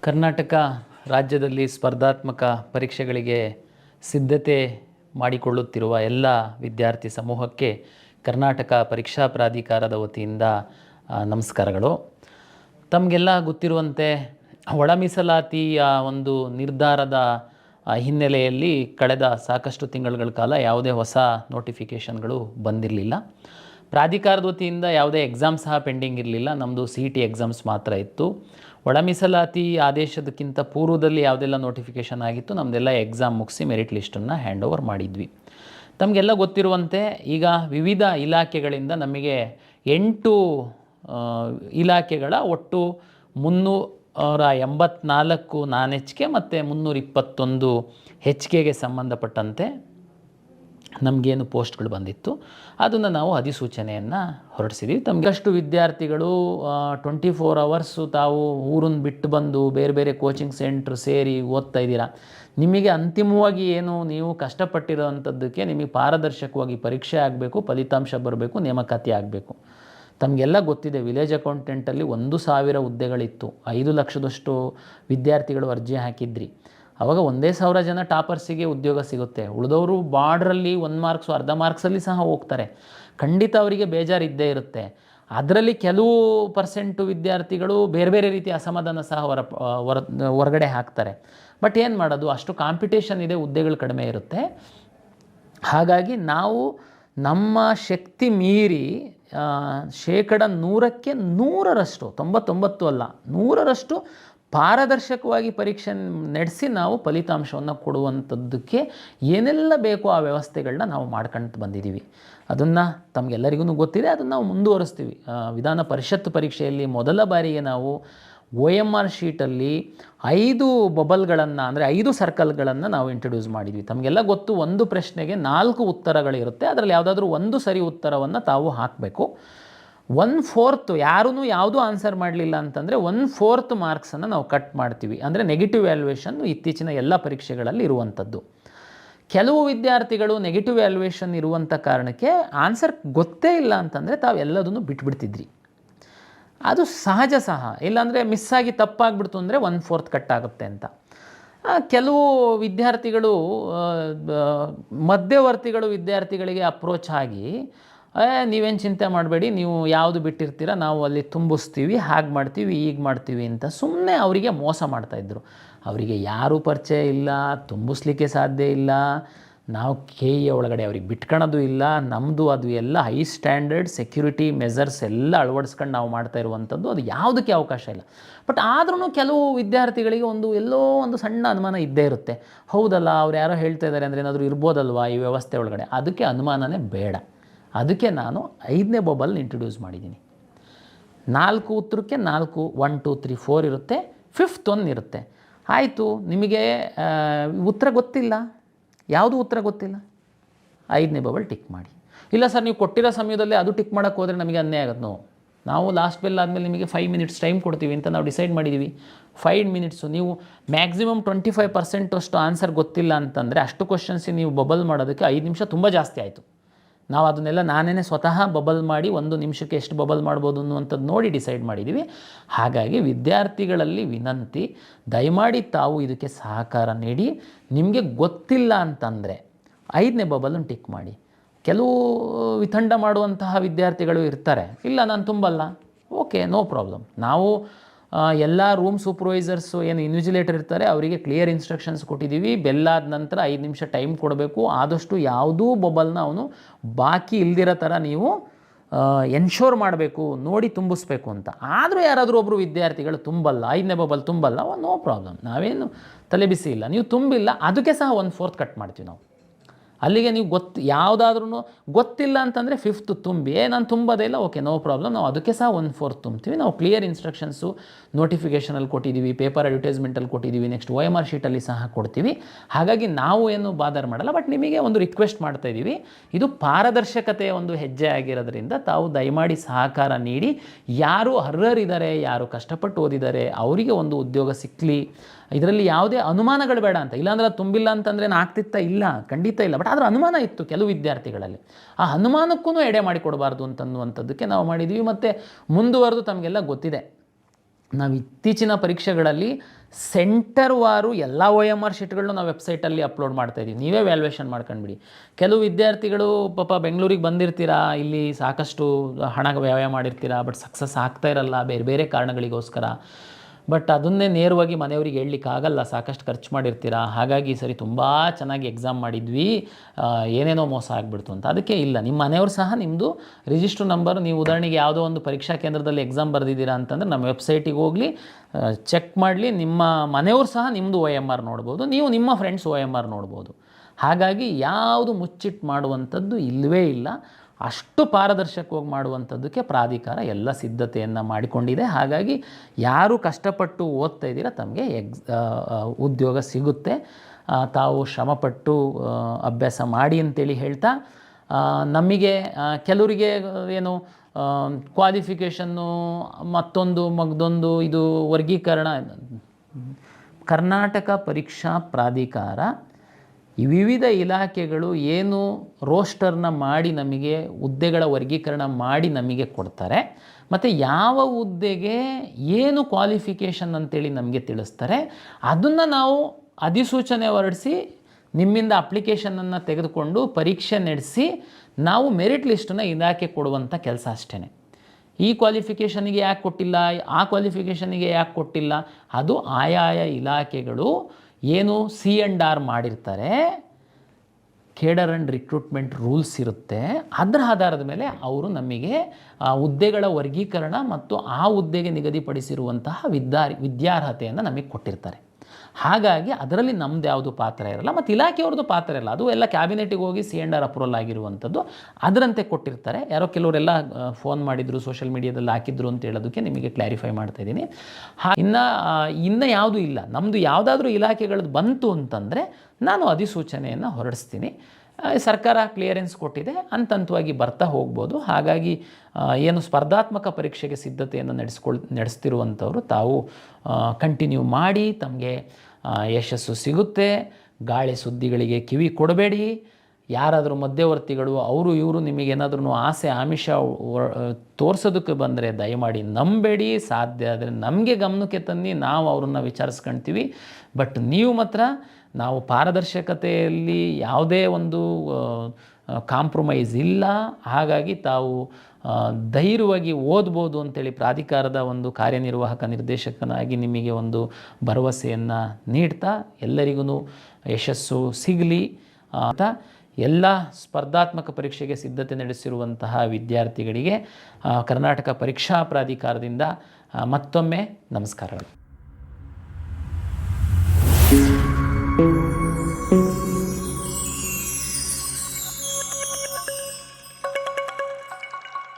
ಕರ್ನಾಟಕ ರಾಜ್ಯದಲ್ಲಿ ಸ್ಪರ್ಧಾತ್ಮಕ ಪರೀಕ್ಷೆಗಳಿಗೆ ಸಿದ್ಧತೆ ಮಾಡಿಕೊಳ್ಳುತ್ತಿರುವ ಎಲ್ಲ ವಿದ್ಯಾರ್ಥಿ ಸಮೂಹಕ್ಕೆ ಕರ್ನಾಟಕ ಪರೀಕ್ಷಾ ಪ್ರಾಧಿಕಾರದ ವತಿಯಿಂದ ನಮಸ್ಕಾರಗಳು. ತಮಗೆಲ್ಲ ಗೊತ್ತಿರುವಂತೆ ಒಳ ಮೀಸಲಾತಿಯ ಒಂದು ನಿರ್ಧಾರದ ಹಿನ್ನೆಲೆಯಲ್ಲಿ ಕಳೆದ ಸಾಕಷ್ಟು ತಿಂಗಳುಗಳ ಕಾಲ ಯಾವುದೇ ಹೊಸ ನೋಟಿಫಿಕೇಷನ್ಗಳು ಬಂದಿರಲಿಲ್ಲ. ಪ್ರಾಧಿಕಾರದ ವತಿಯಿಂದ ಯಾವುದೇ ಎಕ್ಸಾಮ್ ಸಹ ಪೆಂಡಿಂಗ್ ಇರಲಿಲ್ಲ. ನಮ್ಮದು ಸಿ ಇ ಟಿ ಎಕ್ಸಾಮ್ಸ್ ಮಾತ್ರ ಇತ್ತು. ಒಳ ಮೀಸಲಾತಿ ಆದೇಶದಕ್ಕಿಂತ ಪೂರ್ವದಲ್ಲಿ ಯಾವುದೆಲ್ಲ ನೋಟಿಫಿಕೇಷನ್ ಆಗಿತ್ತು ನಮ್ಮದೆಲ್ಲ ಎಕ್ಸಾಮ್ ಮುಗಿಸಿ ಮೆರಿಟ್ ಲಿಸ್ಟನ್ನು ಹ್ಯಾಂಡ್ ಓವರ್ ಮಾಡಿದ್ವಿ. ತಮಗೆಲ್ಲ ಗೊತ್ತಿರುವಂತೆ ಈಗ ವಿವಿಧ ಇಲಾಖೆಗಳಿಂದ ನಮಗೆ ಎಂಟು ಇಲಾಖೆಗಳ ಒಟ್ಟು ಮುನ್ನೂರ ಎಂಬತ್ನಾಲ್ಕು ನಾನ್ ಹೆಚ್ಚಿಗೆ ಮತ್ತು ಮುನ್ನೂರ ಇಪ್ಪತ್ತೊಂದು ಕೆಗೆ ಸಂಬಂಧಪಟ್ಟಂತೆ ನಮಗೇನು ಪೋಸ್ಟ್ಗಳು ಬಂದಿತ್ತು. ಅದನ್ನು ನಾವು ಅಧಿಸೂಚನೆಯನ್ನು ಹೊರಡಿಸಿದ್ದೀವಿ ತಮಗಷ್ಟು ವಿದ್ಯಾರ್ಥಿಗಳು ಟ್ವೆಂಟಿ ಫೋರ್ ಅವರ್ಸು ತಾವು ಊರನ್ನು ಬಿಟ್ಟು ಬಂದು ಬೇರೆ ಬೇರೆ ಕೋಚಿಂಗ್ ಸೆಂಟ್ರ್ ಸೇರಿ ಓದ್ತಾ ಇದ್ದೀರಾ? ನಿಮಗೆ ಅಂತಿಮವಾಗಿ ಏನು ನೀವು ಕಷ್ಟಪಟ್ಟಿರೋವಂಥದ್ದಕ್ಕೆ ನಿಮಗೆ ಪಾರದರ್ಶಕವಾಗಿ ಪರೀಕ್ಷೆ ಆಗಬೇಕು, ಫಲಿತಾಂಶ ಬರಬೇಕು, ನೇಮಕಾತಿ ಆಗಬೇಕು. ತಮಗೆಲ್ಲ ಗೊತ್ತಿದೆ ವಿಲೇಜ್ ಅಕೌಂಟೆಂಟಲ್ಲಿ ಒಂದು ಸಾವಿರ ಹುದ್ದೆಗಳಿತ್ತು. ಐದು ಲಕ್ಷದಷ್ಟು ವಿದ್ಯಾರ್ಥಿಗಳು ಅರ್ಜಿ ಹಾಕಿದ್ರಿ. ಅವಾಗ ಒಂದೇ ಸಾವಿರ ಜನ ಟಾಪರ್ಸಿಗೆ ಉದ್ಯೋಗ ಸಿಗುತ್ತೆ. ಉಳಿದವರು ಬಾರ್ಡ್ರಲ್ಲಿ ಒಂದು ಮಾರ್ಕ್ಸು, ಅರ್ಧ ಮಾರ್ಕ್ಸಲ್ಲಿ ಸಹ ಹೋಗ್ತಾರೆ. ಖಂಡಿತ ಅವರಿಗೆ ಬೇಜಾರು ಇದ್ದೇ ಇರುತ್ತೆ. ಅದರಲ್ಲಿ ಕೆಲವು ಪರ್ಸೆಂಟು ವಿದ್ಯಾರ್ಥಿಗಳು ಬೇರೆ ಬೇರೆ ರೀತಿಯ ಅಸಮಾಧಾನ ಸಹ ಹೊರ ಹೊರ, ಹೊರಗಡೆ ಹಾಕ್ತಾರೆ. ಬಟ್ ಏನು ಮಾಡೋದು? ಅಷ್ಟು ಕಾಂಪಿಟೇಷನ್ ಇದೆ, ಹುದ್ದೆಗಳು ಕಡಿಮೆ ಇರುತ್ತೆ. ಹಾಗಾಗಿ ನಾವು ನಮ್ಮ ಶಕ್ತಿ ಮೀರಿ ಶೇಕಡ ನೂರಕ್ಕೆ ನೂರರಷ್ಟು, ತೊಂಬತ್ತೊಂಬತ್ತು ಅಲ್ಲ, ನೂರರಷ್ಟು ಪಾರದರ್ಶಕವಾಗಿ ಪರೀಕ್ಷೆ ನಡೆಸಿ ನಾವು ಫಲಿತಾಂಶವನ್ನು ಕೊಡುವಂಥದ್ದಕ್ಕೆ ಏನೆಲ್ಲ ಬೇಕೋ ಆ ವ್ಯವಸ್ಥೆಗಳನ್ನ ನಾವು ಮಾಡ್ಕೊಂಡು ಬಂದಿದ್ದೀವಿ. ಅದನ್ನು ತಮಗೆಲ್ಲರಿಗೂ ಗೊತ್ತಿದೆ, ಅದನ್ನು ನಾವು ಮುಂದುವರಿಸ್ತೀವಿ. ವಿಧಾನ ಪರಿಷತ್ ಪರೀಕ್ಷೆಯಲ್ಲಿ ಮೊದಲ ಬಾರಿಗೆ ನಾವು ಒ ಎಂ ಆರ್ ಶೀಟಲ್ಲಿ ಐದು ಬಬಲ್ಗಳನ್ನು, ಅಂದರೆ ಐದು ಸರ್ಕಲ್ಗಳನ್ನು ನಾವು ಇಂಟ್ರೊಡ್ಯೂಸ್ ಮಾಡಿದ್ವಿ. ತಮಗೆಲ್ಲ ಗೊತ್ತು, ಒಂದು ಪ್ರಶ್ನೆಗೆ ನಾಲ್ಕು ಉತ್ತರಗಳಿರುತ್ತೆ. ಅದರಲ್ಲಿ ಯಾವುದಾದ್ರೂ ಒಂದು ಸರಿ ಉತ್ತರವನ್ನು ತಾವು ಹಾಕಬೇಕು. ಒನ್ ಫೋರ್ತ್ ಯಾರೂ ಯಾವುದೂ ಆನ್ಸರ್ ಮಾಡಲಿಲ್ಲ ಅಂತಂದರೆ ಒನ್ ಫೋರ್ತ್ ಮಾರ್ಕ್ಸನ್ನು ನಾವು ಕಟ್ ಮಾಡ್ತೀವಿ. ಅಂದರೆ ನೆಗೆಟಿವ್ ವ್ಯಾಲ್ಯೂಯೇಷನ್ ಇತ್ತೀಚಿನ ಎಲ್ಲ ಪರೀಕ್ಷೆಗಳಲ್ಲಿ ಇರುವಂಥದ್ದು. ಕೆಲವು ವಿದ್ಯಾರ್ಥಿಗಳು ನೆಗೆಟಿವ್ ವ್ಯಾಲ್ಯೂಯೇಷನ್ ಇರುವಂಥ ಕಾರಣಕ್ಕೆ ಆನ್ಸರ್ ಗೊತ್ತೇ ಇಲ್ಲ ಅಂತಂದರೆ ತಾವೆಲ್ಲದನ್ನು ಬಿಟ್ಬಿಡ್ತಿದ್ರಿ. ಅದು ಸಹಜ ಸಹ. ಇಲ್ಲಾಂದರೆ ಮಿಸ್ ಆಗಿ ತಪ್ಪಾಗ್ಬಿಡ್ತು ಅಂದರೆ ಒನ್ ಫೋರ್ತ್ ಕಟ್ ಆಗುತ್ತೆ ಅಂತ. ಕೆಲವು ವಿದ್ಯಾರ್ಥಿಗಳು ಮಧ್ಯವರ್ತಿಗಳು ವಿದ್ಯಾರ್ಥಿಗಳಿಗೆ ಅಪ್ರೋಚ್ ಆಗಿ "ಏ, ನೀವೇನು ಚಿಂತೆ ಮಾಡಬೇಡಿ ನೀವು ಯಾವುದು ಬಿಟ್ಟಿರ್ತೀರ ನಾವು ಅಲ್ಲಿ ತುಂಬಿಸ್ತೀವಿ ಹಾಗೆ ಮಾಡ್ತೀವಿ ಈಗ ಮಾಡ್ತೀವಿ ಅಂತ ಸುಮ್ಮನೆ ಅವರಿಗೆ ಮೋಸ ಮಾಡ್ತಾಯಿದ್ರು ಅವರಿಗೆ ಯಾರೂ ಪರಿಚಯ ಇಲ್ಲ ತುಂಬಿಸ್ಲಿಕ್ಕೆ ಸಾಧ್ಯ ಇಲ್ಲ. ನಾವು ಕೆ ಇ ಒಳಗಡೆ ಅವ್ರಿಗೆ ಬಿಟ್ಕೊಳೋದು ಇಲ್ಲ ನಮ್ಮದು ಅದು ಎಲ್ಲ ಹೈ ಸ್ಟ್ಯಾಂಡರ್ಡ್ ಸೆಕ್ಯೂರಿಟಿ ಮೆಸರ್ಸ್ ಎಲ್ಲ ಅಳವಡಿಸ್ಕೊಂಡು ನಾವು ಮಾಡ್ತಾ ಇರುವಂಥದ್ದು, ಅದು ಯಾವುದಕ್ಕೆ ಅವಕಾಶ ಇಲ್ಲ. ಬಟ್ ಆದ್ರೂ ಕೆಲವು ವಿದ್ಯಾರ್ಥಿಗಳಿಗೆ ಒಂದು ಎಲ್ಲೋ ಒಂದು ಸಣ್ಣ ಅನುಮಾನ ಇದ್ದೇ ಇರುತ್ತೆ. ಹೌದಲ್ಲ, ಅವ್ರು ಯಾರೋ ಹೇಳ್ತಾ ಇದ್ದಾರೆ ಅಂದರೆ ಏನಾದರೂ ಇರ್ಬೋದಲ್ವಾ ಈ ವ್ಯವಸ್ಥೆ ಒಳಗಡೆ? ಅದಕ್ಕೆ ಅನುಮಾನನೇ ಬೇಡ. ಅದಕ್ಕೆ ನಾನು ಐದನೇ ಬಬಲ್ ಇಂಟ್ರೊಡ್ಯೂಸ್ ಮಾಡಿದ್ದೀನಿ. ನಾಲ್ಕು ಉತ್ತರಕ್ಕೆ ನಾಲ್ಕು ಒನ್ ಟು ತ್ರೀ ಫೋರ್ ಇರುತ್ತೆ ಫಿಫ್ತ್ ಒನ್ ಇರುತ್ತೆ. ಆಯಿತು, ನಿಮಗೆ ಉತ್ತರ ಗೊತ್ತಿಲ್ಲ. ಯಾವುದು ಉತ್ತರ ಗೊತ್ತಿಲ್ಲ? ಐದನೇ ಬಬಲ್ ಟಿಕ್ ಮಾಡಿ. ಇಲ್ಲ ಸರ್, ನೀವು ಕೊಟ್ಟಿರೋ ಸಮಯದಲ್ಲೇ ಅದು ಟಿಕ್ ಮಾಡೋಕ್ಕೆ ಹೋದರೆ ನಮಗೆ ಅನ್ಯಾಯ ಆಗುತ್ತೆ. ನೋವು ನಾವು ಲಾಸ್ಟ್ ಬೆಲ್ ಆದಮೇಲೆ ನಿಮಗೆ ಫೈವ್ ಮಿನಿಟ್ಸ್ ಟೈಮ್ ಕೊಡ್ತೀವಿ ಅಂತ ನಾವು ಡಿಸೈಡ್ ಮಾಡಿದ್ದೀವಿ ಫೈವ್ ಮಿನಿಟ್ಸು ನೀವು ಮ್ಯಾಕ್ಸಿಮಮ್ ಟ್ವೆಂಟಿ ಫೈವ್ ಪರ್ಸೆಂಟಷ್ಟು ಆನ್ಸರ್ ಗೊತ್ತಿಲ್ಲ ಅಂತಂದರೆ ಅಷ್ಟು ಕ್ವಶನ್ಸಿಗೆ ನೀವು ಬಬಲ್ ಮಾಡೋದಕ್ಕೆ ಐದು ನಿಮಿಷ ತುಂಬ ಜಾಸ್ತಿ ಆಯಿತು. ನಾವು ಅದನ್ನೆಲ್ಲ ನಾನೇ ಸ್ವತಃ ಬಬಲ್ ಮಾಡಿ ಒಂದು ನಿಮಿಷಕ್ಕೆ ಎಷ್ಟು ಬಬಲ್ ಮಾಡ್ಬೋದು ಅನ್ನುವಂಥದ್ದು ನೋಡಿ ಡಿಸೈಡ್ ಮಾಡಿದ್ದೀವಿ ಹಾಗಾಗಿ ವಿದ್ಯಾರ್ಥಿಗಳಲ್ಲಿ ವಿನಂತಿ, ದಯಮಾಡಿ ತಾವು ಇದಕ್ಕೆ ಸಹಕಾರ ನೀಡಿ. ನಿಮಗೆ ಗೊತ್ತಿಲ್ಲ ಅಂತಂದರೆ ಐದನೇ ಬಬಲನ್ನು ಟಿಕ್ ಮಾಡಿ. ಕೆಲವು ವಿತಂಡ ಮಾಡುವಂತಹ ವಿದ್ಯಾರ್ಥಿಗಳು ಇರ್ತಾರೆ. ಇಲ್ಲ, ನಾನು ತುಂಬಲ್ಲ. Okay, no problem. ನಾವು ಎಲ್ಲ ರೂಮ್ ಸೂಪರ್ವೈಸರ್ಸು ಏನು ಇನ್ವಿಜಿಲೇಟರ್ ಇರ್ತಾರೆ, ಅವರಿಗೆ ಕ್ಲಿಯರ್ ಇನ್ಸ್ಟ್ರಕ್ಷನ್ಸ್ ಕೊಟ್ಟಿದ್ದೀವಿ ಬೆಲ್ಲಾದ ನಂತರ ಐದು ನಿಮಿಷ ಟೈಮ್ ಕೊಡಬೇಕು. ಆದಷ್ಟು ಯಾವುದೂ ಬಬಲ್ನ ಅವನು ಬಾಕಿ ಇಲ್ದಿರೋ ಥರ ನೀವು ಎನ್ಶೋರ್ ಮಾಡಬೇಕು, ನೋಡಿ ತುಂಬಿಸ್ಬೇಕು ಅಂತ. ಆದರೂ ಯಾರಾದರೂ ಒಬ್ಬರು ವಿದ್ಯಾರ್ಥಿಗಳು ತುಂಬಲ್ಲ, ಐದನೇ ಬಬಲ್ ತುಂಬಲ್ಲ ನೋ ಪ್ರಾಬ್ಲಮ್ ನಾವೇನು ತಲೆ ಬಿಸಿ ಇಲ್ಲ. ನೀವು ತುಂಬಿಲ್ಲ, ಅದಕ್ಕೆ ಸಹ ಒಂದು ಫೋರ್ತ್ ಕಟ್ ಮಾಡ್ತೀವಿ ನಾವು. ಅಲ್ಲಿಗೆ ನೀವು ಗೊತ್ತು ಯಾವುದಾದ್ರೂ ಗೊತ್ತಿಲ್ಲ ಅಂತಂದರೆ ಫಿಫ್ತ್ ತುಂಬಿ ನಾನು ತುಂಬೋದೇ ಇಲ್ಲ, ಓಕೆ ನೋ ಪ್ರಾಬ್ಲಮ್ ನಾವು ಅದಕ್ಕೆ ಸಹ ಒನ್ ಫೋರ್ತ್ ತುಂಬ್ತೀವಿ. ನಾವು ಕ್ಲಿಯರ್ ಇನ್ಸ್ಟ್ರಕ್ಷನ್ಸು ನೋಟಿಫಿಕೇಷನಲ್ಲಿ ಕೊಟ್ಟಿದ್ದೀವಿ ಪೇಪರ್ ಅಡ್ವರ್ಟೈಸ್ಮೆಂಟಲ್ಲಿ ಕೊಟ್ಟಿದ್ದೀವಿ ನೆಕ್ಸ್ಟ್ ಒ ಎಂ ಆರ್ ಶೀಟಲ್ಲಿ ಸಹ ಕೊಡ್ತೀವಿ. ಹಾಗಾಗಿ ನಾವು ಏನು ಬಾದರ್ ಮಾಡಲ್ಲ ಬಟ್ ನಿಮಗೆ ಒಂದು ರಿಕ್ವೆಸ್ಟ್ ಮಾಡ್ತಾ ಇದ್ದೀವಿ. ಇದು ಪಾರದರ್ಶಕತೆಯ ಒಂದು ಹೆಜ್ಜೆ ಆಗಿರೋದ್ರಿಂದ ತಾವು ದಯಮಾಡಿ ಸಹಕಾರ ನೀಡಿ. ಯಾರು ಅರ್ಹರಿದ್ದಾರೆ, ಯಾರು ಕಷ್ಟಪಟ್ಟು ಓದಿದ್ದಾರೆ, ಅವರಿಗೆ ಒಂದು ಉದ್ಯೋಗ ಸಿಕ್ಕಲಿ ಇದರಲ್ಲಿ ಯಾವುದೇ ಅನುಮಾನಗಳು ಬೇಡ ಅಂತ. ಇಲ್ಲಾಂದ್ರೆ ತುಂಬಿಲ್ಲ ಅಂತಂದ್ರೆ ಆಗ್ತಿತ್ತಾ? ಇಲ್ಲ. ಖಂಡಿತ ಇಲ್ಲ. ಬಟ್ ಆದ್ರೆ ಅನುಮಾನ ಇತ್ತು ಕೆಲವು ವಿದ್ಯಾರ್ಥಿಗಳಲ್ಲಿ. ಆ ಅನುಮಾನಕ್ಕೂ ಎಡೆ ಮಾಡಿಕೊಡಬಾರ್ದು ಅಂತನ್ನುವಂಥದ್ದಕ್ಕೆ ನಾವು ಮಾಡಿದ್ವಿ. ಮತ್ತು ಮುಂದುವರೆದು ತಮಗೆಲ್ಲ ಗೊತ್ತಿದೆ. ನಾವು ಇತ್ತೀಚಿನ ಪರೀಕ್ಷೆಗಳಲ್ಲಿ ಸೆಂಟರ್ ವಾರು ಎಲ್ಲ ಒ ಎಂ ಆರ್ ಶೀಟ್ಗಳನ್ನೂ ನಾವು ವೆಬ್ಸೈಟಲ್ಲಿ ಅಪ್ಲೋಡ್ ಮಾಡ್ತಾ ಇದ್ದೀವಿ ನೀವೇ ವ್ಯಾಲ್ಯೂಯೇಷನ್ ಮಾಡ್ಕೊಂಡ್ಬಿಡಿ. ಕೆಲವು ವಿದ್ಯಾರ್ಥಿಗಳು ಪಾಪ ಬೆಂಗಳೂರಿಗೆ ಬಂದಿರ್ತೀರಾ? ಇಲ್ಲಿ ಸಾಕಷ್ಟು ಹಣ ವ್ಯಯ ಮಾಡಿರ್ತೀರಾ? ಬಟ್ ಸಕ್ಸಸ್ ಆಗ್ತಾ ಇರಲ್ಲ. ಬೇರೆ ಬೇರೆ ಕಾರಣಗಳಿಗೋಸ್ಕರ. ಬಟ್ ಅದನ್ನೇ ನೇರವಾಗಿ ಮನೆಯವರಿಗೆ ಹೇಳಲಿಕ್ಕಾಗಲ್ಲ ಸಾಕಷ್ಟು ಖರ್ಚು ಮಾಡಿರ್ತೀರಾ? ಹಾಗಾಗಿ ಸರಿ ತುಂಬ ಚೆನ್ನಾಗಿ ಎಕ್ಸಾಮ್ ಮಾಡಿದ್ವಿ. ಏನೇನೋ ಮೋಸ ಆಗಿಬಿಡ್ತು ಅಂತ. ಅದಕ್ಕೆ ಇಲ್ಲ. ನಿಮ್ಮ ಮನೆಯವರು ಸಹ ನಿಮ್ಮದು ರಿಜಿಸ್ಟ್ರ್ ನಂಬರ್ ನೀವು ಉದಾಹರಣೆಗೆ ಯಾವುದೋ ಒಂದು ಪರೀಕ್ಷಾ ಕೇಂದ್ರದಲ್ಲಿ ಎಕ್ಸಾಮ್ ಬರೆದಿದ್ದೀರಾ ಅಂತಂದರೆ ನಮ್ಮ ವೆಬ್ಸೈಟಿಗೆ ಹೋಗಲಿ ಚೆಕ್ ಮಾಡಲಿ. ನಿಮ್ಮ ಮನೆಯವರು ಸಹ ನಿಮ್ಮದು ಒ ಎಂ ಆರ್ ನೋಡ್ಬೋದು. ನೀವು ನಿಮ್ಮ ಫ್ರೆಂಡ್ಸ್ ಒ ಎಂ ಆರ್ ನೋಡ್ಬೋದು. ಹಾಗಾಗಿ ಯಾವುದು ಮುಚ್ಚಿಟ್ಟು ಮಾಡುವಂಥದ್ದು ಇಲ್ಲವೇ ಇಲ್ಲ. ಅಷ್ಟು ಪಾರದರ್ಶಕವಾಗಿ ಮಾಡುವಂಥದ್ದಕ್ಕೆ ಪ್ರಾಧಿಕಾರ ಎಲ್ಲ ಸಿದ್ಧತೆಯನ್ನು ಮಾಡಿಕೊಂಡಿದೆ. ಹಾಗಾಗಿ ಯಾರು ಕಷ್ಟಪಟ್ಟು ಓದ್ತಾ ಇದ್ದೀರಾ ತಮಗೆ ಎಕ್ಸ್ ಉದ್ಯೋಗ ಸಿಗುತ್ತೆ. ತಾವು ಶ್ರಮಪಟ್ಟು ಅಭ್ಯಾಸ ಮಾಡಿ ಅಂತೇಳಿ ಹೇಳ್ತಾ ನಮಗೆ ಕೆಲವರಿಗೆ ಏನು ಕ್ವಾಲಿಫಿಕೇಷನ್ನು ಮತ್ತೊಂದು, ಮಗದೊಂದು, ಇದು ವರ್ಗೀಕರಣ, ಕರ್ನಾಟಕ ಪರೀಕ್ಷಾ ಪ್ರಾಧಿಕಾರ ವಿವಿಧ ಇಲಾಖೆಗಳು ಏನು ರೋಸ್ಟರ್ನ ಮಾಡಿ ನಮಗೆ, ಹುದ್ದೆಗಳ ವರ್ಗೀಕರಣ ಮಾಡಿ ನಮಗೆ ಕೊಡ್ತಾರೆ, ಮತ್ತು ಯಾವ ಹುದ್ದೆಗೆ ಏನು ಕ್ವಾಲಿಫಿಕೇಷನ್ ಅಂತೇಳಿ ನಮಗೆ ತಿಳಿಸ್ತಾರೆ, ಅದನ್ನು ನಾವು ಅಧಿಸೂಚನೆ ಹೊರಡಿಸಿ, ನಿಮ್ಮಿಂದ ಅಪ್ಲಿಕೇಶನನ್ನು ತೆಗೆದುಕೊಂಡು ಪರೀಕ್ಷೆ ನಡೆಸಿ, ನಾವು ಮೆರಿಟ್ ಲಿಸ್ಟನ್ನು ಇಲಾಖೆ ಕೊಡುವಂಥ ಕೆಲಸ ಅಷ್ಟೇ ಈ ಕ್ವಾಲಿಫಿಕೇಷನಿಗೆ ಯಾಕೆ ಕೊಟ್ಟಿಲ್ಲ, ಆ ಕ್ವಾಲಿಫಿಕೇಷನಿಗೆ ಯಾಕೆ ಕೊಟ್ಟಿಲ್ಲ, ಅದು ಆಯಾಯ ಇಲಾಖೆಗಳು ಏನು ಸಿ ಆ್ಯಂಡ್ ಆರ್ ಮಾಡಿರ್ತಾರೆ, ಕೇಡರ್ ಆ್ಯಂಡ್ ರಿಕ್ರೂಟ್ಮೆಂಟ್ ರೂಲ್ಸ್ ಇರುತ್ತೆ. ಅದರ ಆಧಾರದ ಮೇಲೆ ಅವರು ನಮಗೆ ಹುದ್ದೆಗಳ ವರ್ಗೀಕರಣ ಮತ್ತು ಆ ಹುದ್ದೆಗೆ ನಿಗದಿಪಡಿಸಿರುವಂತಹ ವಿದ್ಯಾರ್, ವಿದ್ಯಾರ್ಹತೆಯನ್ನು ನಮಗೆ ಕೊಟ್ಟಿರ್ತಾರೆ. ಹಾಗಾಗಿ ಅದರಲ್ಲಿ ನಮ್ದು ಯಾವುದು ಪಾತ್ರ ಇರಲ್ಲ, ಮತ್ತು ಇಲಾಖೆಯವ್ರದ್ದು ಪಾತ್ರ ಇರಲ್ಲ. ಅದು ಎಲ್ಲ ಕ್ಯಾಬಿನೆಟಿಗೆ ಹೋಗಿ ಸಿ ಎಂಡ್ ಆರ್ ಅಪ್ರೂವಲ್ ಆಗಿರುವಂಥದ್ದು. ಅದರಂತೆ ಕೊಟ್ಟಿರ್ತಾರೆ. ಯಾರೋ ಕೆಲವರೆಲ್ಲ ಫೋನ್ ಮಾಡಿದ್ರು, ಸೋಷಿಯಲ್ ಮೀಡಿಯಾದಲ್ಲಿ ಹಾಕಿದ್ರು ಅಂತ ಹೇಳೋದಕ್ಕೆ ನಿಮಗೆ ಕ್ಲಾರಿಫೈ ಮಾಡ್ತಾ ಇದ್ದೀನಿ. ಹಾ, ಇನ್ನು ಇನ್ನು ಯಾವುದೂ ಇಲ್ಲ. ನಮ್ಮದು ಯಾವುದಾದ್ರೂ ಇಲಾಖೆಗಳದ್ದು ಬಂತು ಅಂತಂದರೆ ನಾನು ಅಧಿಸೂಚನೆಯನ್ನು ಹೊರಡಿಸ್ತೀನಿ. ಸರ್ಕಾರ ಕ್ಲಿಯರೆನ್ಸ್ ಕೊಟ್ಟಿದೆ, ಅಂತಂತವಾಗಿ ಬರ್ತಾ ಹೋಗ್ಬೋದು. ಹಾಗಾಗಿ ಏನು ಸ್ಪರ್ಧಾತ್ಮಕ ಪರೀಕ್ಷೆಗೆ ಸಿದ್ಧತೆಯನ್ನು ನಡೆಸ್ಕೊಳ್, ನಡೆಸ್ತಿರುವಂಥವ್ರು ತಾವು ಕಂಟಿನ್ಯೂ ಮಾಡಿ ತಮಗೆ ಯಶಸ್ಸು ಸಿಗುತ್ತೆ. ಗಾಳಿ ಸುದ್ದಿಗಳಿಗೆ ಕಿವಿ ಕೊಡಬೇಡಿ. ಯಾರಾದರೂ ಮಧ್ಯವರ್ತಿಗಳು, ಅವರು ಇವರು ನಿಮಗೇನಾದ್ರೂ ಆಸೆ, ಆಮಿಷ ತೋರಿಸೋದಕ್ಕೆ ಬಂದರೆ ದಯಮಾಡಿ ನಂಬೇಡಿ. ಸಾಧ್ಯ ಆದರೆ ನಮಗೆ ಗಮನಕ್ಕೆ ತನ್ನಿ, ನಾವು ಅವ್ರನ್ನ ವಿಚಾರಿಸ್ಕೊಳ್ತೀವಿ ಬಟ್ ನೀವು ಮಾತ್ರ ನಾವು ಪಾರದರ್ಶಕತೆಯಲ್ಲಿ ಯಾವುದೇ ಒಂದು ಕಾಂಪ್ರಮೈಸ್ ಇಲ್ಲ. ಹಾಗಾಗಿ ತಾವು ಧೈರ್ಯವಾಗಿ ಓದ್ಬೋದು ಅಂತೇಳಿ ಪ್ರಾಧಿಕಾರದ ಒಂದು ಕಾರ್ಯನಿರ್ವಾಹಕ ನಿರ್ದೇಶಕನಾಗಿ ನಿಮಗೆ ಒಂದು ಭರವಸೆಯನ್ನು ನೀಡ್ತಾ ಎಲ್ಲರಿಗೂ ಯಶಸ್ಸು ಸಿಗಲಿ. ಅಂತ ಎಲ್ಲ ಸ್ಪರ್ಧಾತ್ಮಕ ಪರೀಕ್ಷೆಗೆ ಸಿದ್ಧತೆ ನಡೆಸಿರುವಂತಹ ವಿದ್ಯಾರ್ಥಿಗಳಿಗೆ ಕರ್ನಾಟಕ ಪರೀಕ್ಷಾ ಪ್ರಾಧಿಕಾರದಿಂದ ಮತ್ತೊಮ್ಮೆ ನಮಸ್ಕಾರಗಳು.